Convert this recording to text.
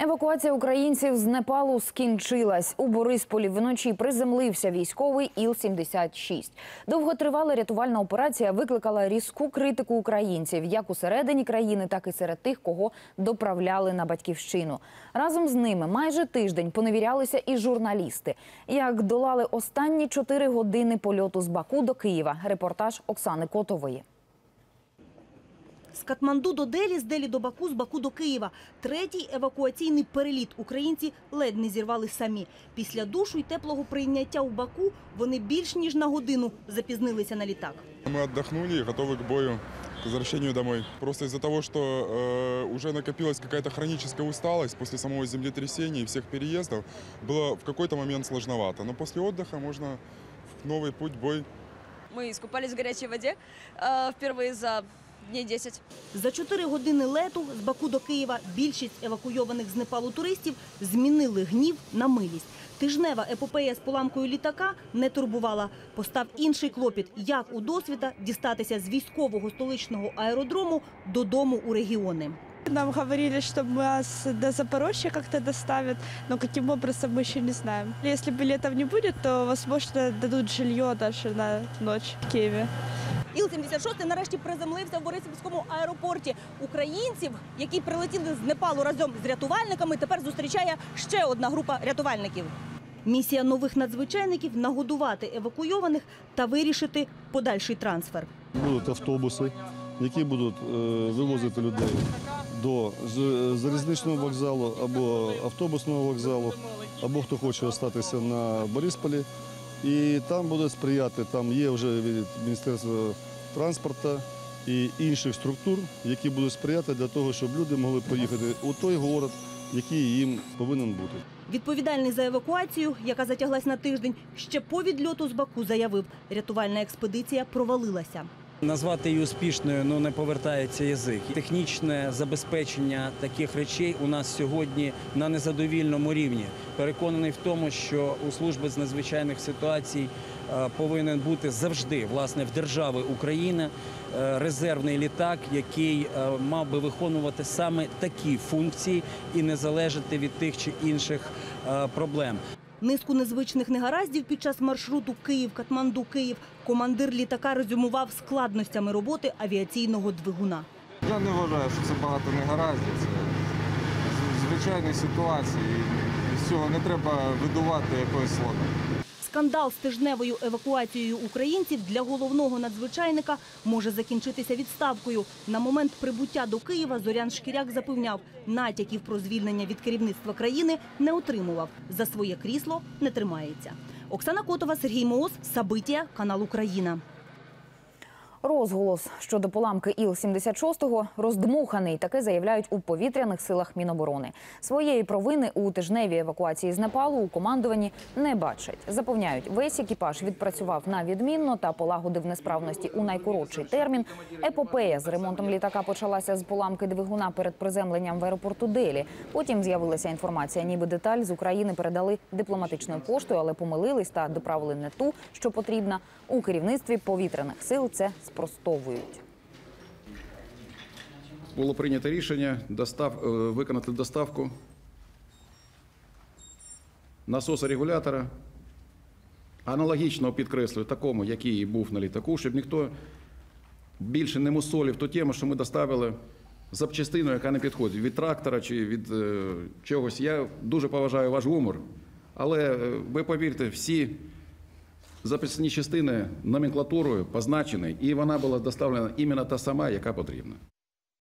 Евакуація українців з Непалу скінчилась. У Борисполі вночі приземлився військовий Іл-76. Довготривала рятувальна операція викликала різку критику українців як усередині країни, так і серед тих, кого доправляли на батьківщину. Разом з ними майже тиждень поневірялися і журналісти. Як долали останні чотири години польоту з Баку до Києва. Репортаж Оксани Котової. З Катманду до Делі, з Делі до Баку, з Баку до Києва. Третій евакуаційний переліт українці ледь не зірвали самі. Після душу й теплого прийняття у Баку вони більш ніж на годину запізнилися на літак. Мы отдохнули и готовы к бою, к возвращению домой. Просто из-за того, что э, уже накопилась какая-то хроническая усталость после самого землетрясения и всех переездов, было в какой-то момент сложновато. Но после отдыха можно в новый путь, бой. Мы искупались в горячей воде э, впервые за дней 10. За чотири години лету з Баку до Києва більшість евакуйованих з Непалу туристів змінили гнів на милість. Тижнева епопея з поламкою літака не турбувала. Постав інший клопіт, як у досвіда дістатися з військового столичного аеродрому додому у регіони. Нам говорили, что нас до Запорожья как-то доставят, но каким образом мы еще не знаем. Если билетов не будет, то, возможно, дадут жилье даже на ночь в Киеве. Іл-76 нарешті приземлився в Борисівському аеропорті. Українців, які прилетіли з Непалу разом з рятувальниками, тепер зустрічає ще одна група рятувальників. Місія нових надзвичайників нагодувати евакуйованих та вирішити подальший трансфер. Будуть автобуси, які будуть е, вивозити людей до залізничного вокзалу або автобусного вокзалу, або хто хоче залишитися на Борисполі. І там буде сприяти, там є вже від Міністерства транспорту і інших структур, які будуть сприяти для того, щоб люди могли поїхати у той город, який їм повинен бути. Відповідальний за евакуацію, яка затяглась на тиждень, ще по відльоту з Баку заявив, рятувальна експедиція провалилася. Назвати її успішною ну не повертається язик. Технічне забезпечення таких речей у нас сьогодні на незадовільному рівні. Переконаний в тому, що у служби з надзвичайних ситуацій повинен бути завжди власне в держави України е, резервний літак, який е, мав би виконувати саме такі функції і не залежати від тих чи інших е, проблем. Низку незвичних негараздів під час маршруту Київ-Катманду-Київ командир літака резюмував складностями роботи авіаційного двигуна. Я не вважаю, що це багато негараздів. Це звичайні ситуації. З цього не треба видувати якоїсь слова. Скандал з тижневою евакуацією українців для головного надзвичайника може закінчитися відставкою. На момент прибуття до Києва Зорян Шкіряк запевняв, натяків про звільнення від керівництва країни не отримував. За своє крісло не тримається. Оксана Котова, Сергій Моос, Сабитія, канал Україна. Розголос щодо поламки Іл-76 роздмуханий. Таке заявляють у повітряних силах Міноборони. Своєї провини у тижневій евакуації з Непалу у командуванні не бачать. Запевняють, весь екіпаж відпрацював на відмінно та полагодив несправності у найкоротший термін. Епопея з ремонтом літака почалася з поламки двигуна перед приземленням в аеропорту Делі. Потім з'явилася інформація, ніби деталь з України передали дипломатичною поштою, але помилились та доправили не ту, що потрібна. У керівництві повітряних сил це спростовують. було прийнято рішення достав, е, виконати доставку насоса регулятора, аналогічного підкреслюю, такому, який був на літаку, щоб ніхто більше не мусолів ту тему, що ми доставили запчастину, яка не підходить від трактора чи від е, чогось. Я дуже поважаю ваш гумор, але е, ви повірте, всі запасні частини номенклатурою позначені, і вона була доставлена іменно та сама, яка потрібна.